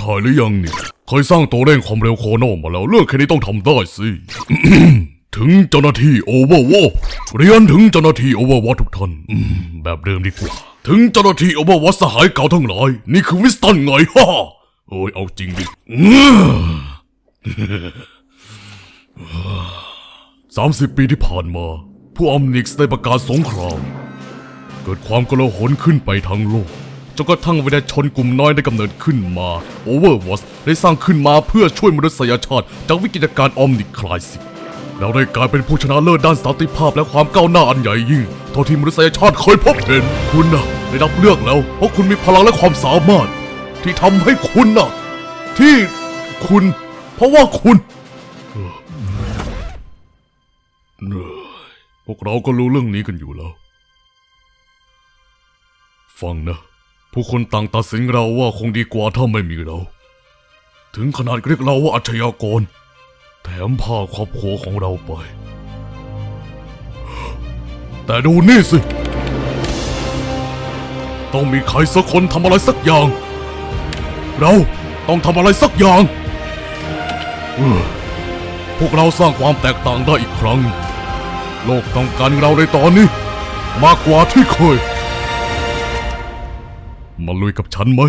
ถ่ายหรือยังเนี่ยเคยสร้างตัวเร่งความเร็วโคโนมาแล้ว เรื่องแค่นี้ต้องทำได้สิ ถึงเจ้าหน้าที่โอเวอร์วอเรียนถึงเจ้าหน้าที่โอเวอร์วอทุกท่านอืมแบบเดิมดีกว่า ถึงเจ้าหน้าที่โอเวอร์วอสหายเก่าทั้งหลาย นี่คือวิสตันไงฮ่าโอ้ยเอาจริงดิสามสิบปีที่ผ่านมา ผู้ออมนิกส์ได้ประกาศสงคราม เกิดความกลาหนขึ้นไปทั้งโลก จนกระทั่งวิญญาชนกลุ่มน้อยได้กำเนิดขึ้นมา Overwatch ได้สร้างขึ้นมาเพื่อช่วยมนุษยชาติ จากวิกฤตการณ์ออมนิคลายสิเราได้กลายเป็นผู้ชนะเลิศด้านสันติภาพและความก้าวหน้าอันใหญ่ยิ่ง เท่าที่มนุษยชาติเคยพบเห็น คุณนะได้รับเลือกแล้ว เพราะคุณมีพลังและความสามารถ ที่ทำให้คุณนะที่คุณ เพราะว่าคุณเหนื่อยพวกเราก็รู้เรื่องนี้กันอยู่แล้ว ฟังนะ ผู้คนต่างตัดสินเราว่าคงดีกว่าถ้าไม่มีเรา ถึงขนาดเรียกเราว่าอาชญากร แถมพาครอบครัวของเราไป แต่ดูนี่สิ ต้องมีใครสักคนทำอะไรสักอย่าง เราต้องทำอะไรสักอย่างพวกเราสร้างความแตกต่างได้อีกครั้ง โลกต้องการเราในตอนนี้ มากกว่าที่เคย มาลุยกับฉันไหม